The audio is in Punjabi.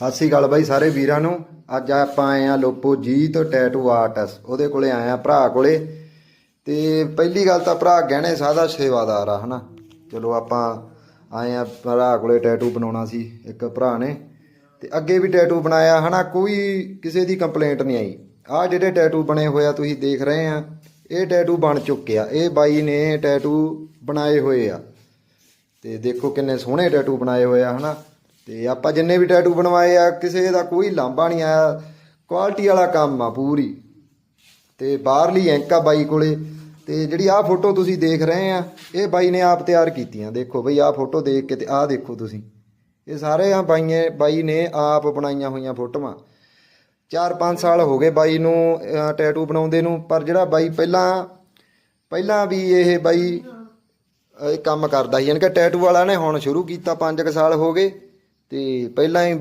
ਸਤਿ ਸ਼੍ਰੀ ਅਕਾਲ ਬਾਈ ਸਾਰੇ ਵੀਰਾਂ ਨੂੰ। ਅੱਜ ਆਪਾਂ ਆਏ ਆ ਲੋਪੋ ਜੀ ਤੋਂ ਟੈਟੂ ਆਰਟਸ ਉਹਦੇ ਕੋਲੇ ਆਏ ਆ ਭਰਾ ਕੋਲੇ। ਤੇ ਪਹਿਲੀ ਗੱਲ ਤਾਂ ਭਰਾ ਗਹਿਣੇ ਸਾਦਾ ਸੇਵਾਦਾਰ ਆ, ਹਨਾ? ਚਲੋ ਆਪਾਂ ਆਏ ਆ ਭਰਾ ਕੋਲੇ ਟੈਟੂ ਬਣਾਉਣਾ ਸੀ ਇੱਕ ਭਰਾ ਨੇ। ਤੇ ਅੱਗੇ ਵੀ ਟੈਟੂ ਬਣਾਇਆ, ਹਨਾ? ਕੋਈ ਕਿਸੇ ਦੀ ਕੰਪਲੇਂਟ ਨਹੀਂ ਆਈ। ਆਹ ਜਿਹੜੇ ਟੈਟੂ ਬਣੇ ਹੋਇਆ ਤੁਸੀਂ ਦੇਖ ਰਹੇ ਆ ਇਹ ਟੈਟੂ ਬਣ ਚੁੱਕਿਆ ਇਹ ਬਾਈ ਨੇ ਟੈਟੂ ਬਣਾਏ ਹੋਏ ਆ। ਤੇ ਦੇਖੋ ਕਿੰਨੇ ਸੋਹਣੇ ਟੈਟੂ ਬਣਾਏ ਹੋਏ ਆ, ਹਨਾ? ਤੇ ਆਪਾਂ ਜਿੰਨੇ ਵੀ ਟੈਟੂ ਬਣਵਾਏ ਆ, ਕਿਸੇ ਦਾ ਕੋਈ ਲਾਂਭਾ ਨਹੀਂ ਆਇਆ। ਕੁਆਲਿਟੀ ਵਾਲਾ ਕੰਮ ਆ ਪੂਰੀ। ਤੇ ਬਾਹਰਲੀ ਐਂਕਾ ਬਾਈ ਕੋਲੇ, ਤੇ ਜਿਹੜੀ ਆਹ ਫੋਟੋ ਤੁਸੀਂ ਦੇਖ ਰਹੇ ਆ, ਇਹ ਬਾਈ ਨੇ ਆਪ ਤਿਆਰ ਕੀਤੀਆਂ। ਦੇਖੋ ਬਈ ਆਹ ਫੋਟੋ ਦੇਖ ਕੇ ਤੇ ਆਹ ਦੇਖੋ ਤੁਸੀਂ। ਇਹ ਸਾਰੇ ਆ ਬਾਈਏ ਬਾਈ ਨੇ ਆਪ ਬਣਾਈਆਂ ਹੋਈਆਂ ਫੋਟੋਆਂ। 4-5 ਸਾਲ ਹੋ ਗਏ ਬਾਈ ਨੂੰ ਟੈਟੂ ਬਣਾਉਂਦੇ ਨੂੰ, ਪਰ ਜਿਹੜਾ ਬਾਈ ਪਹਿਲਾਂ ਪਹਿਲਾਂ ਵੀ ਇਹ ਬਾਈ, ਇਹ ਕੰਮ ਕਰਦਾ ਸੀ। ਯਾਨੀ ਕਿ ਟੈਟੂ ਵਾਲਾ ਨੇ ਹੁਣ ਸ਼ੁਰੂ ਕੀਤਾ 5 ਸਾਲ ਹੋ ਗਏ। ਤੇ ਪਹਿਲਾਂ ਹੀ